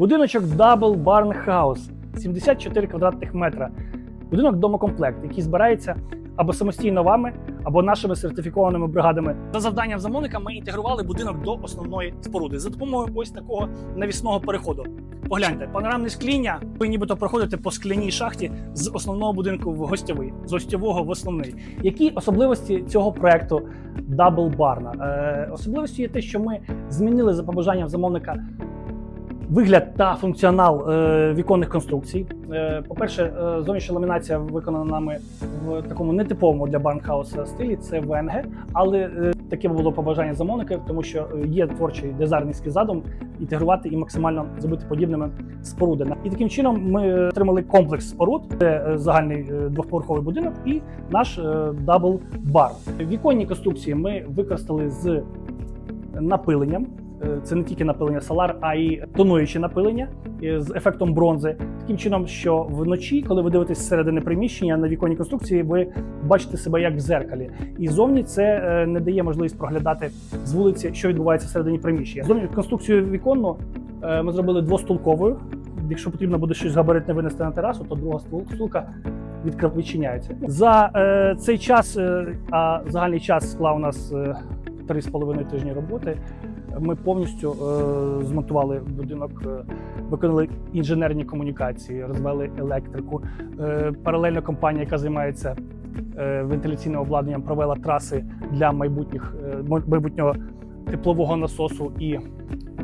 Будиночок Double Barn House 74 квадратних метра. Будинок домокомплект, який збирається або самостійно вами, або нашими сертифікованими бригадами. За завданням замовника ми інтегрували будинок до основної споруди за допомогою ось такого навісного переходу. Погляньте, панорамне скління. Ви нібито проходите по скляній шахті з основного будинку в гостьовий, з гостьового в основний. Які особливості цього проекту Double Barn? Е, особливості є те, що ми змінили за побажанням замовника вигляд та функціонал е, віконних конструкцій. Е, по-перше, е, зовнішня ламінація виконана нами в такому нетиповому для барнхауса стилі. Це ВНГ, але таке було побажання замовника, тому що є творчий дизайнерський задум інтегрувати і максимально зробити подібними споруди. І таким чином ми отримали комплекс споруд, це загальний двохповерховий будинок і наш дабл бар. Віконні конструкції ми використали з напиленням. Е, Це не тільки напилення Solar, а й тонуюче напилення е, з ефектом бронзи. Таким чином, що вночі, коли ви дивитесь зсередини приміщення на віконній конструкції, ви бачите себе як в зеркалі. І зовні це е, не дає можливість проглядати з вулиці, що відбувається всередині приміщення. Зовні конструкцію віконну ми зробили двостулковою. Якщо потрібно буде щось габаритне винести на терасу, то друга стул- стулка відкр- відчиняється. За е, цей час, е, а загальний час склав у нас три з половиною тижні роботи. Ми повністю е, змонтували будинок, е, виконали інженерні комунікації, розвели електрику. Е, паралельно компанія, яка займається е, вентиляційним обладнанням, провела траси для майбутніх е, майбутнього теплового насосу і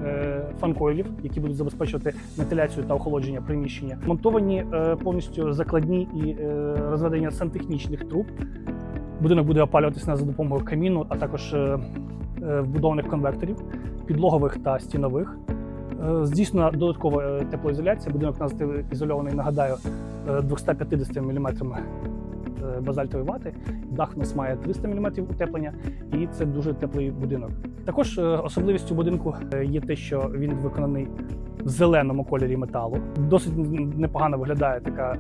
е, фанкойлів, які будуть забезпечувати вентиляцію та охолодження приміщення. Монтовані е, повністю закладні і е, розведення сантехнічних труб. Будинок буде опалюватися за допомогою каміну, а також е, вбудованих конвекторів, підлогових та стінових. Е, Здійснена додаткова е, теплоізоляція. Будинок у нас ізольований, нагадаю, е, 250 мм е, базальтової вати. Дах у нас має 300 мм утеплення, і це дуже теплий будинок. Також е, особливістю будинку е, є те, що він виконаний в зеленому кольорі металу. Досить непогано виглядає така,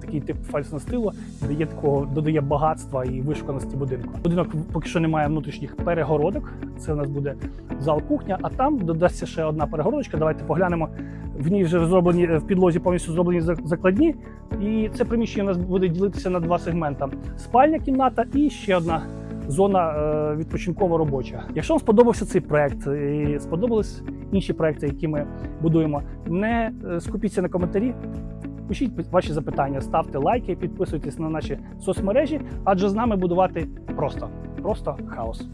такий тип фальсного стилу, дає такого додає багатства і вишуканості будинку. Будинок поки що не має внутрішніх перегородок. Це у нас буде зал кухня, а там додасться ще одна перегородочка. Давайте поглянемо. В ній вже зроблені в підлозі повністю зроблені закладні. І це приміщення у нас буде ділитися на два сегмента: спальня кімната і ще одна. Зона е, відпочинкова робоча. Якщо вам сподобався цей проект і сподобались інші проекти, які ми будуємо, не е, скупіться на коментарі. Пишіть ваші запитання, ставте лайки, підписуйтесь на наші соцмережі, адже з нами будувати просто, просто хаос.